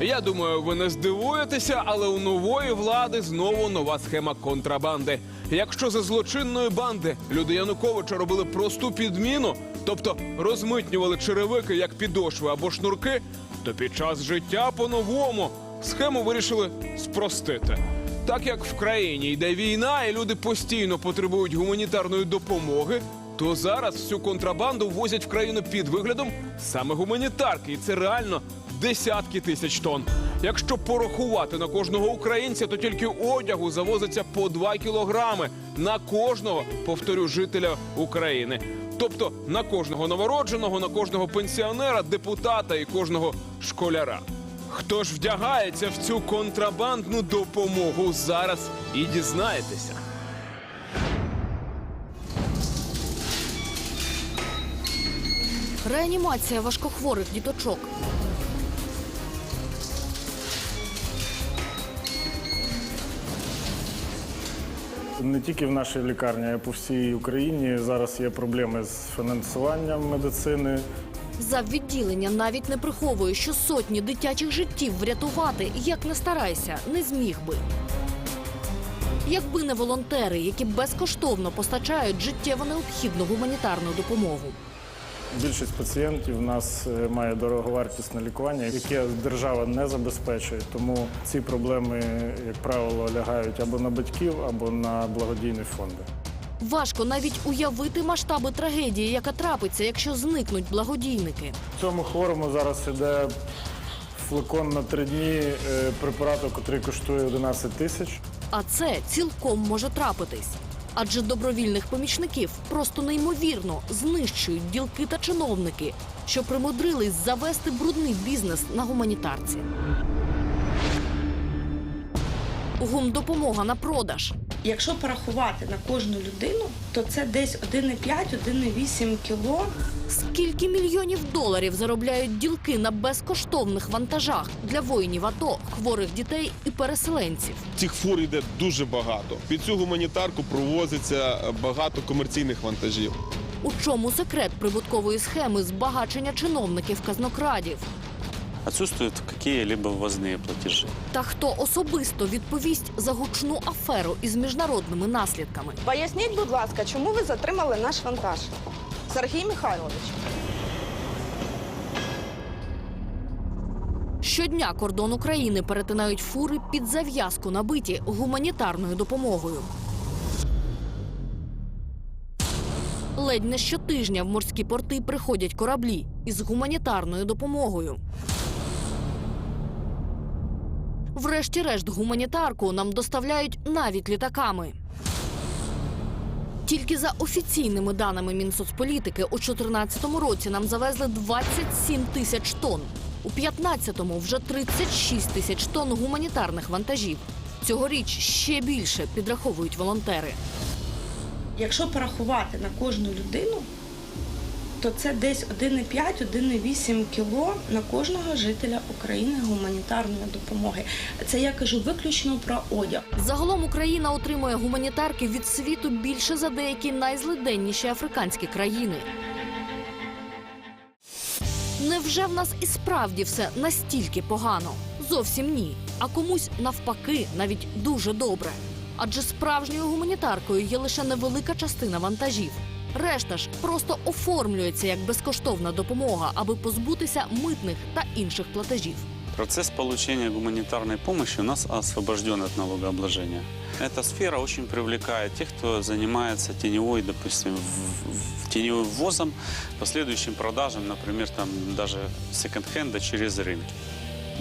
Я думаю, ви не здивуєтеся, але у нової влади знову нова схема контрабанди. Якщо за злочинної банди люди Януковича робили просту підміну, тобто розмитнювали черевики як підошви або шнурки, то під час життя по-новому схему вирішили спростити. Так як в країні йде війна, і люди постійно потребують гуманітарної допомоги, то зараз всю контрабанду ввозять в країну під виглядом саме гуманітарки, і це реально десятки тисяч тонн. Якщо порахувати на кожного українця, то тільки одягу завозиться по 2 кілограми на кожного, повторю, жителя України. Тобто на кожного новородженого, на кожного пенсіонера, депутата і кожного школяра. Хто ж вдягається в цю контрабандну допомогу зараз і дізнаєтеся. Реанімація важкохворих діточок. Не тільки в нашій лікарні, а й по всій Україні зараз є проблеми з фінансуванням медицини. За відділення навіть не приховує, що сотні дитячих життів врятувати, як не старайся, не зміг би. Якби не волонтери, які безкоштовно постачають життєво необхідну гуманітарну допомогу. Більшість пацієнтів у нас е, має дороговартісне лікування, яке держава не забезпечує. Тому ці проблеми, як правило, лягають або на батьків, або на благодійні фонди. Важко навіть уявити масштаби трагедії, яка трапиться, якщо зникнуть благодійники. Цьому хворому зараз іде флакон на три дні е, препарату, який коштує 11 тисяч. А це цілком може трапитись. Адже добровільних помічників просто неймовірно знищують ділки та чиновники, що примудрились завести брудний бізнес на гуманітарці. Гумдопомога на продаж. Якщо порахувати на кожну людину, то це десь 1,5-1,8 кіло. Скільки мільйонів доларів заробляють ділки на безкоштовних вантажах для воїнів АТО, хворих дітей і переселенців? Цих фур йде дуже багато. Під цю гуманітарку провозиться багато комерційних вантажів. У чому секрет прибуткової схеми збагачення чиновників казнокрадів? Отсутствуют какие-либо ввозные платежи. Та хто особисто відповість за гучну аферу із міжнародними наслідками? Поясніть, будь ласка, чому ви затримали наш вантаж? Сергій Михайлович. Щодня кордон України перетинають фури під зав'язку набиті гуманітарною допомогою. Ледь не щотижня в морські порти приходять кораблі із гуманітарною допомогою. Врешті-решт гуманітарку нам доставляють навіть літаками. Тільки за офіційними даними Мінсоцполітики у 2014 році нам завезли 27 тисяч тонн. У 15-му вже 36 тисяч тонн гуманітарних вантажів. Цьогоріч ще більше підраховують волонтери. Якщо порахувати на кожну людину, то це десь 1,5-1,8 кіло на кожного жителя України гуманітарної допомоги. Це я кажу виключно про одяг. Загалом Україна отримує гуманітарки від світу більше за деякі найзлиденніші африканські країни. Невже в нас і справді все настільки погано? Зовсім ні. А комусь навпаки навіть дуже добре. Адже справжньою гуманітаркою є лише невелика частина вантажів. Решта ж просто оформлюється як безкоштовна допомога, аби позбутися митних та інших платежів. Процесс получения гуманитарной помощи у нас освобожден от налогообложения. Эта сфера очень привлекает тех, кто занимается теневой, допустим, в- в- теневым ввозом, последующим продажам, например, там даже секонд-хенда через рынки.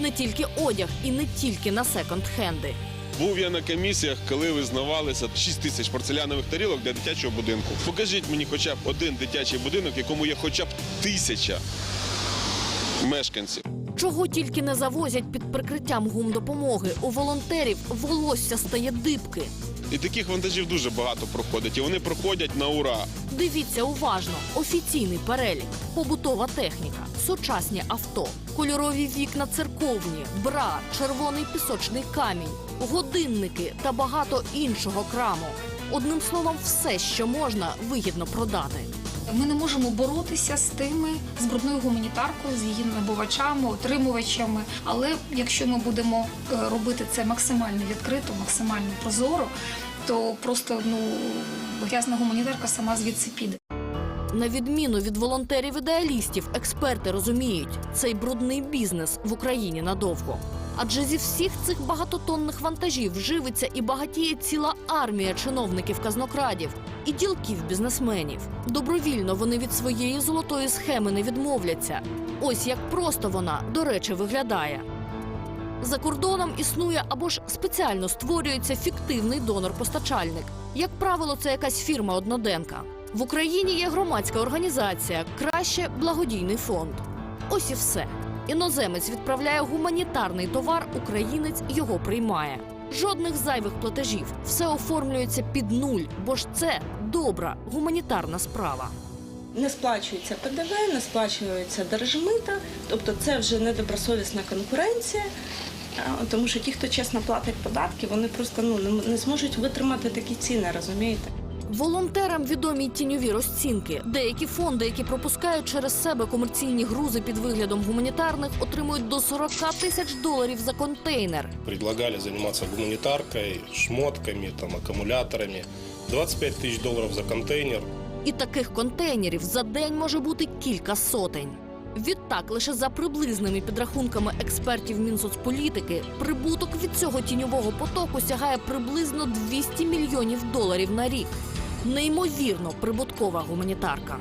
Не тільки одяг і не тільки на секонд-хенди. Був я на комісіях, коли визнавалися 6 тисяч порцелянових тарілок для дитячого будинку. Покажіть мені хоча б один дитячий будинок, якому є хоча б тисяча мешканців. Чого тільки не завозять під прикриттям гумдопомоги. У волонтерів волосся стає дибки. І таких вантажів дуже багато проходить, і вони проходять на ура. Дивіться уважно: офіційний перелік, побутова техніка, сучасні авто, кольорові вікна церковні, бра, червоний пісочний камінь, годинники та багато іншого краму. Одним словом, все, що можна вигідно продати. Ми не можемо боротися з тими з брудною гуманітаркою, з її набувачами, отримувачами. Але якщо ми будемо е, робити це максимально відкрито, максимально прозоро, то просто ну грязна гуманітарка сама звідси піде. На відміну від волонтерів-ідеалістів, експерти розуміють, цей брудний бізнес в Україні надовго. Адже зі всіх цих багатотонних вантажів живиться і багатіє ціла армія чиновників-казнокрадів і ділків-бізнесменів. Добровільно вони від своєї золотої схеми не відмовляться. Ось як просто вона, до речі, виглядає. За кордоном існує або ж спеціально створюється фіктивний донор-постачальник. Як правило, це якась фірма одноденка. В Україні є громадська організація, краще благодійний фонд. Ось і все. Іноземець відправляє гуманітарний товар, українець його приймає. Жодних зайвих платежів, все оформлюється під нуль, бо ж це добра гуманітарна справа. Не сплачується ПДВ, не сплачується держмита, тобто це вже недобросовісна конкуренція. Тому що ті, хто чесно платить податки, вони просто ну не- зможуть витримати такі ціни, розумієте? Волонтерам відомі тіньові розцінки. Деякі фонди, які пропускають через себе комерційні грузи під виглядом гуманітарних, отримують до 40 тисяч доларів за контейнер. предлагали заниматься гуманитаркой, шмотками, там, аккумуляторами. 25 тысяч долларов за контейнер. І таких контейнерів за день може бути кілька сотень. Відтак, лише за приблизними підрахунками експертів Мінсоцполітики, прибуток від цього тіньового потоку сягає приблизно 200 мільйонів доларів на рік. Неймовірно прибуткова гуманітарка.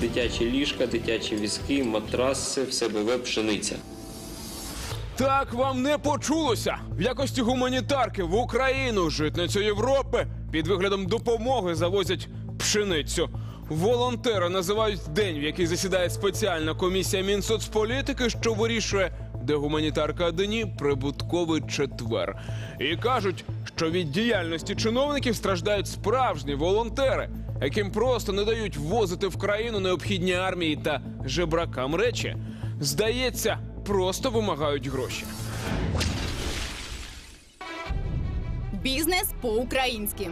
Дитячі ліжка, дитячі візки, матраси, все БВ, пшениця. Так вам не почулося. В якості гуманітарки в Україну житницю Європи під виглядом допомоги завозять пшеницю. Волонтери називають день, в який засідає спеціальна комісія Мінсоцполітики, що вирішує, де гуманітарка, а де ні, прибутковий четвер. І кажуть, що від діяльності чиновників страждають справжні волонтери, яким просто не дають ввозити в країну необхідні армії та жебракам речі. Здається, просто вимагають гроші. Бізнес по-українськи.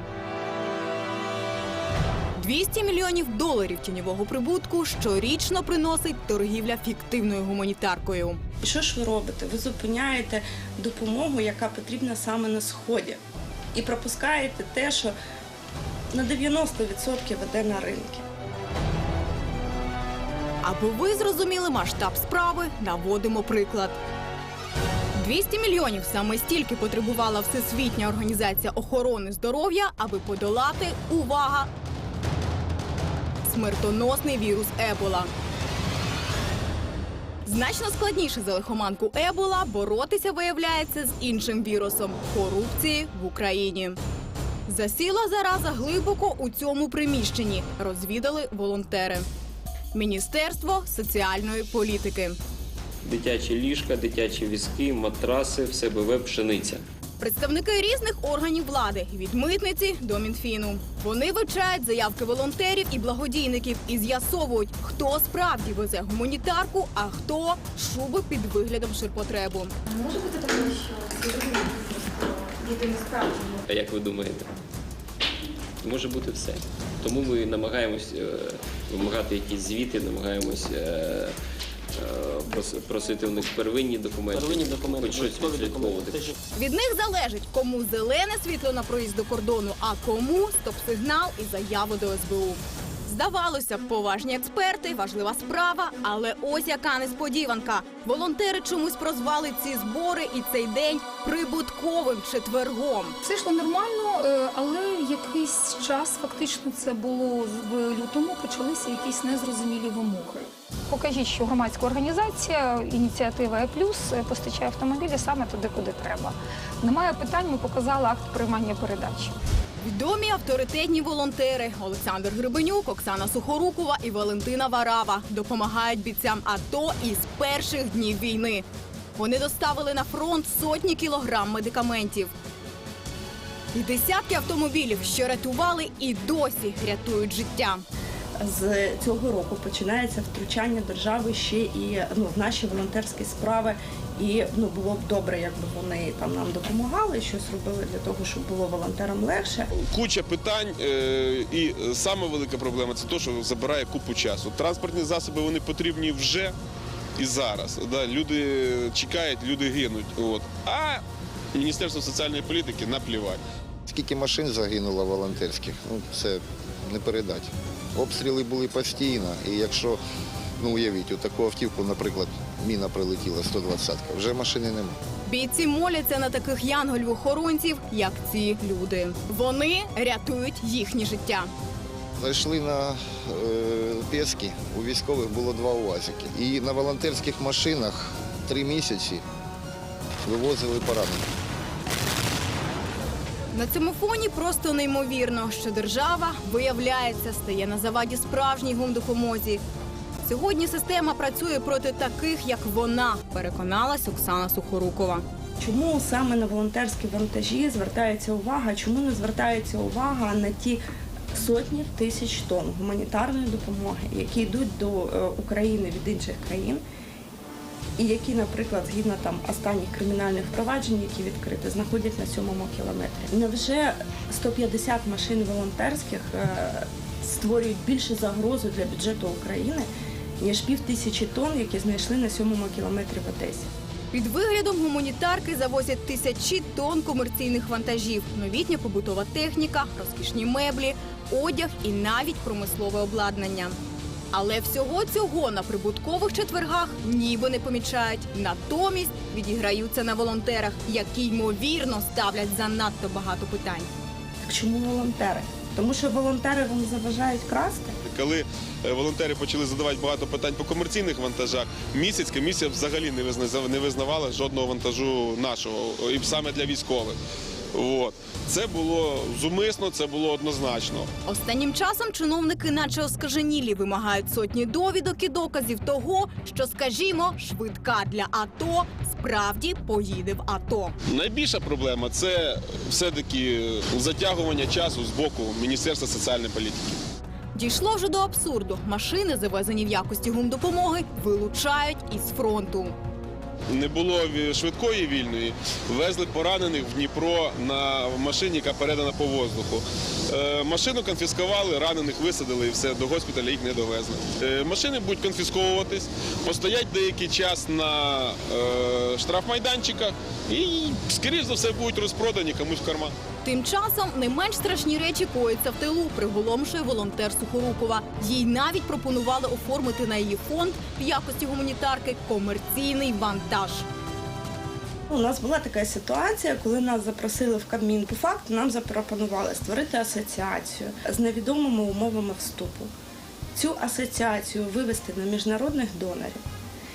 200 мільйонів доларів тіньового прибутку щорічно приносить торгівля фіктивною гуманітаркою. І що ж ви робите? Ви зупиняєте допомогу, яка потрібна саме на сході, і пропускаєте те, що на 90% веде на ринки. Аби ви зрозуміли масштаб справи, наводимо приклад. 200 мільйонів саме стільки потребувала Всесвітня організація охорони здоров'я, аби подолати увага смертоносний вірус Ебола. Значно складніше за лихоманку Ебола боротися виявляється з іншим вірусом корупції в Україні. Засіла зараза глибоко у цьому приміщенні, розвідали волонтери. Міністерство соціальної політики. Дитячі ліжка, дитячі візки, матраси, все БВ, пшениця. Представники різних органів влади від митниці до мінфіну. Вони вивчають заявки волонтерів і благодійників і з'ясовують, хто справді везе гуманітарку, а хто шуби під виглядом ширпотребу. А як ви думаєте? Може бути все. Тому ми намагаємось е, вимагати якісь звіти, намагаємось е, просити в них первинні документи, Первинні документи, хоч щось військові документи. відслідковувати. Від них залежить, кому зелене світло на проїзд до кордону, а кому стоп-сигнал і заяву до СБУ. Здавалося б, поважні експерти, важлива справа, але ось яка несподіванка. Волонтери чомусь прозвали ці збори і цей день прибутковим четвергом. Все йшло нормально, е, але якийсь час, фактично, це було в лютому, почалися якісь незрозумілі вимоги. Покажіть, що громадська організація ініціатива Е плюс постачає автомобілі саме туди, куди треба. Немає питань. Ми показали акт приймання передачі. Відомі авторитетні волонтери Олександр Грибенюк, Оксана Сухорукова і Валентина Варава допомагають бійцям АТО із перших днів війни. Вони доставили на фронт сотні кілограм медикаментів. І десятки автомобілів, що рятували і досі рятують життя. З цього року починається втручання держави ще і ну, в наші волонтерські справи. І ну було б добре, якби вони там нам допомагали, щось робили для того, щоб було волонтерам легше. Куча питань, е, і саме велика проблема це те, що забирає купу часу. Транспортні засоби вони потрібні вже і зараз. Да, люди чекають, люди гинуть. От. А Міністерство соціальної політики наплівать. Скільки машин загинуло волонтерських, ну це не передати. Обстріли були постійно, і якщо, ну уявіть, у таку автівку, наприклад, міна прилетіла 120-ка, вже машини немає. Бійці моляться на таких янголів-охоронців, як ці люди. Вони рятують їхнє життя. Зайшли на е, Пески, у військових було два УАЗики. І на волонтерських машинах три місяці вивозили поранених. На цьому фоні просто неймовірно, що держава, виявляється, стає на заваді справжній гумдопомозі. Сьогодні система працює проти таких, як вона, переконалась Оксана Сухорукова. Чому саме на волонтерські вантажі звертається увага? Чому не звертається увага на ті сотні тисяч тонн гуманітарної допомоги, які йдуть до е, України від інших країн? І які, наприклад, згідно там останніх кримінальних впроваджень, які відкриті, знаходять на сьомому кілометрі. Невже 150 машин волонтерських е, створюють більше загрозу для бюджету України, ніж пів тисячі тонн, які знайшли на сьомому кілометрі в Одесі? Під виглядом гуманітарки завозять тисячі тонн комерційних вантажів, новітня побутова техніка, розкішні меблі, одяг і навіть промислове обладнання. Але всього цього на прибуткових четвергах ніби не помічають. Натомість відіграються на волонтерах, які ймовірно ставлять занадто багато питань. Так чому волонтери? Тому що волонтери вам заважають красти. Коли е, волонтери почали задавати багато питань по комерційних вантажах, місяць комісія взагалі не визнавала жодного вантажу нашого, і саме для військових. От. Це було зумисно, це було однозначно. Останнім часом чиновники, наче оскаженілі, вимагають сотні довідок і доказів того, що, скажімо, швидка для АТО справді поїде в АТО. Найбільша проблема це все-таки затягування часу з боку Міністерства соціальної політики. Дійшло вже до абсурду. Машини, завезені в якості гумдопомоги, вилучають із фронту. Не було швидкої вільної, везли поранених в Дніпро на машині, яка передана по воздуху. Е, машину конфіскували, ранених висадили і все, до госпіталя їх не довезли. Е, машини будуть конфісковуватись, постоять деякий час на е, штрафмайданчиках і, скоріш за все, будуть розпродані комусь в карман. Тим часом не менш страшні речі коїться в тилу, приголомшує волонтер Сухорукова. Їй навіть пропонували оформити на її фонд в якості гуманітарки комерційний вантаж. У нас була така ситуація, коли нас запросили в Кабмін. По факту нам запропонували створити асоціацію з невідомими умовами вступу. Цю асоціацію вивести на міжнародних донорів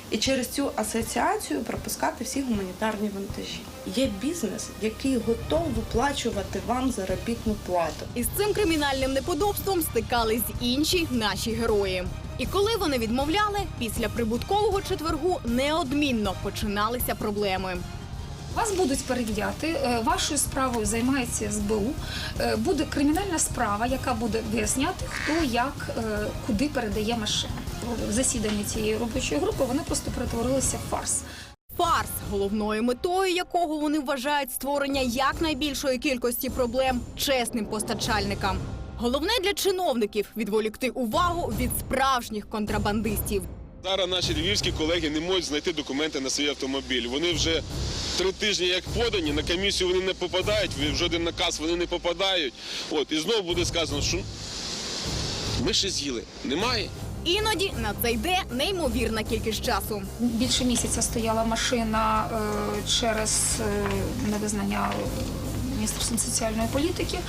і через цю асоціацію пропускати всі гуманітарні вантажі. Є бізнес, який готов виплачувати вам заробітну плату. Із цим кримінальним неподобством стикались інші наші герої. І коли вони відмовляли, після прибуткового четвергу неодмінно починалися проблеми. Вас будуть перевіряти. е, Вашою справою займається СБУ. Е, Буде кримінальна справа, яка буде виясняти, хто як е, куди передає машини. Засідання цієї робочої групи вони просто перетворилися в фарс. Фарс, головною метою якого вони вважають створення якнайбільшої кількості проблем чесним постачальникам. Головне для чиновників відволікти увагу від справжніх контрабандистів. Зараз наші львівські колеги не можуть знайти документи на свій автомобіль. Вони вже три тижні як подані, на комісію вони не попадають, в жоден наказ вони не попадають. От, і знову буде сказано, що ми ще з'їли. Немає. Іноді на це йде неймовірна кількість часу. Більше місяця стояла машина е, через е, невизнання Міністерством соціальної політики.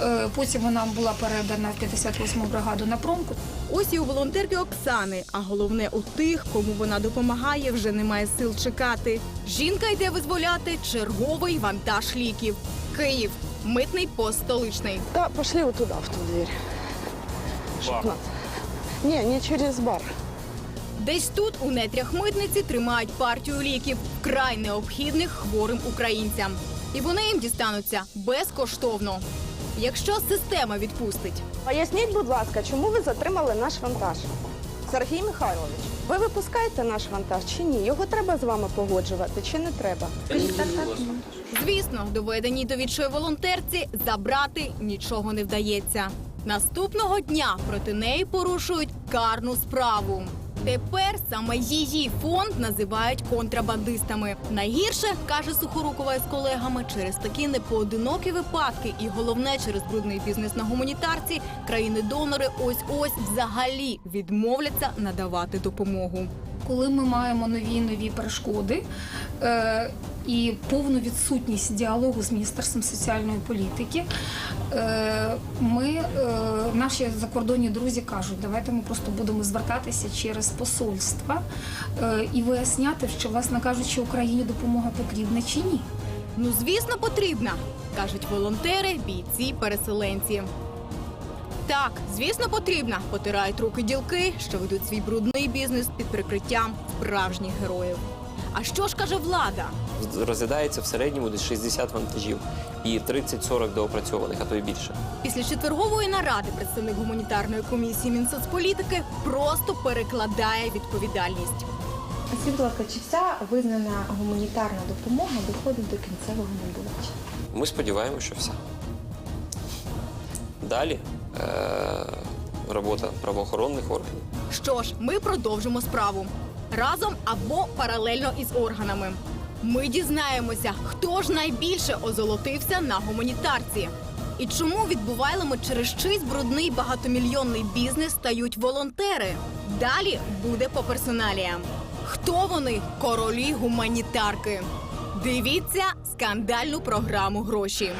Е, Потім вона була передана в 58-му бригаду на промку. Ось і у волонтерки Оксани, а головне у тих, кому вона допомагає, вже немає сил чекати. Жінка йде визволяти черговий вантаж ліків. Київ, митний пост столичний. Да, пошли вот туда, в ту дверь. Чтоб нас- Не, не через бар. Десь тут, у нетрях митниці, тримають партію ліків, вкрай необхідних хворим українцям. І вони їм дістануться безкоштовно. Якщо система відпустить. Поясніть, будь ласка, чому ви затримали наш вантаж? Сергій Михайлович, ви випускаєте наш вантаж чи ні? Його треба з вами погоджувати чи не треба? Звісно, доведеній до відчою волонтерці забрати нічого не вдається. Наступного дня проти неї порушують карну справу. Тепер саме її фонд називають контрабандистами. Найгірше каже Сухорукова із колегами через такі непоодинокі випадки, і головне через брудний бізнес на гуманітарці. Країни-донори ось ось взагалі відмовляться надавати допомогу. Коли ми маємо нові нові перешкоди е, і повну відсутність діалогу з міністерством соціальної політики, е, ми е, наші закордонні друзі кажуть, давайте ми просто будемо звертатися через посольства і виясняти, що, власне кажучи, Україні допомога потрібна чи ні. Ну, звісно, потрібна, кажуть волонтери, бійці, переселенці. Так, звісно, потрібна. Потирають руки ділки, що ведуть свій брудний бізнес під прикриттям справжніх героїв. А що ж каже влада? Розглядається в середньому десь 60 вантажів і 30-40 доопрацьованих, а то й більше. Після четвергової наради представник гуманітарної комісії Мінсоцполітики просто перекладає відповідальність. Скажіть, будь ласка, чи вся визнана гуманітарна допомога доходить до кінцевого набувача? Ми сподіваємося, що все. Далі е- робота правоохоронних органів. Що ж, ми продовжимо справу разом або паралельно із органами. Ми дізнаємося, хто ж найбільше озолотився на гуманітарці. І чому відбувайлами через чийсь брудний багатомільйонний бізнес стають волонтери? Далі буде по персоналіям. Хто вони королі гуманітарки? Дивіться скандальну програму гроші.